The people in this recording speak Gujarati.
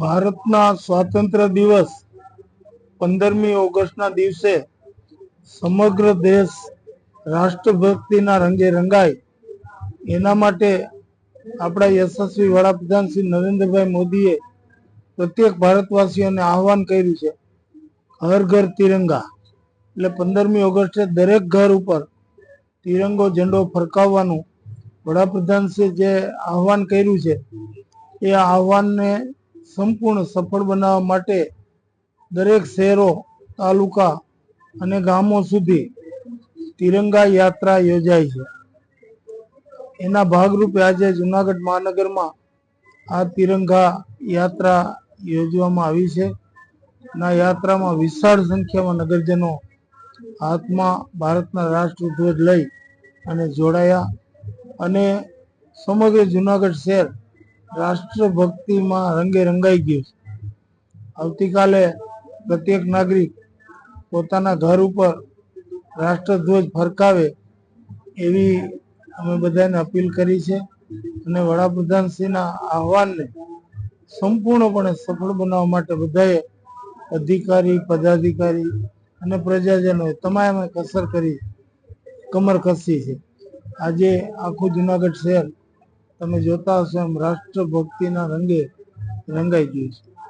ભારતના સ્વાતંત્ર્ય દિવસ પંદરમી ઓગસ્ટના દિવસે સમગ્ર દેશ રાષ્ટ્રભક્તિના રંગે રંગાય. એના માટે આપણા યશસ્વી વડાપ્રધાન શ્રી નરેન્દ્રભાઈ મોદીએ પ્રત્યેક ભારતવાસીઓને આહવાન કર્યું છે, હર ઘર તિરંગા. એટલે પંદરમી ઓગસ્ટે દરેક ઘર ઉપર તિરંગો ઝંડો ફરકાવવાનું વડાપ્રધાન શ્રી જે આહવાન કર્યું છે, એ આહવાનને સંપૂર્ણ સફળ બનાવવા માટે દરેક શહેરો, તાલુકા અને ગામો સુધી તિરંગા યાત્રા યોજાય છે. એના ભાગરૂપે આજે જુનાગઢ મહાનગરમાં આ તિરંગા યાત્રા યોજવામાં આવી છે. ના યાત્રામાં વિશાળ સંખ્યામાં નગરજનો હાથમાં ભારતના રાષ્ટ્રધ્વજ લઈ અને જોડાયા અને સમગ્ર જુનાગઢ શહેર રાષ્ટ્રભક્તિમાં રંગે રંગાઈ ગયું છે. આવતીકાલે પ્રત્યેક નાગરિક પોતાના ઘર ઉપર રાષ્ટ્રધ્વજ ફરકાવે એવી અમે બધાને અપીલ કરી છે અને વડાપ્રધાનશ્રીના આહવાનને સંપૂર્ણપણે સફળ બનાવવા માટે બધાએ અધિકારી, પદાધિકારી અને પ્રજાજનોએ તમામે કસર કરી કમર કસી છે. આજે આખું જુનાગઢ શહેર તમે જોતા હશો એમ રાષ્ટ્રભક્તિના રંગે રંગાઈ ગયું છે.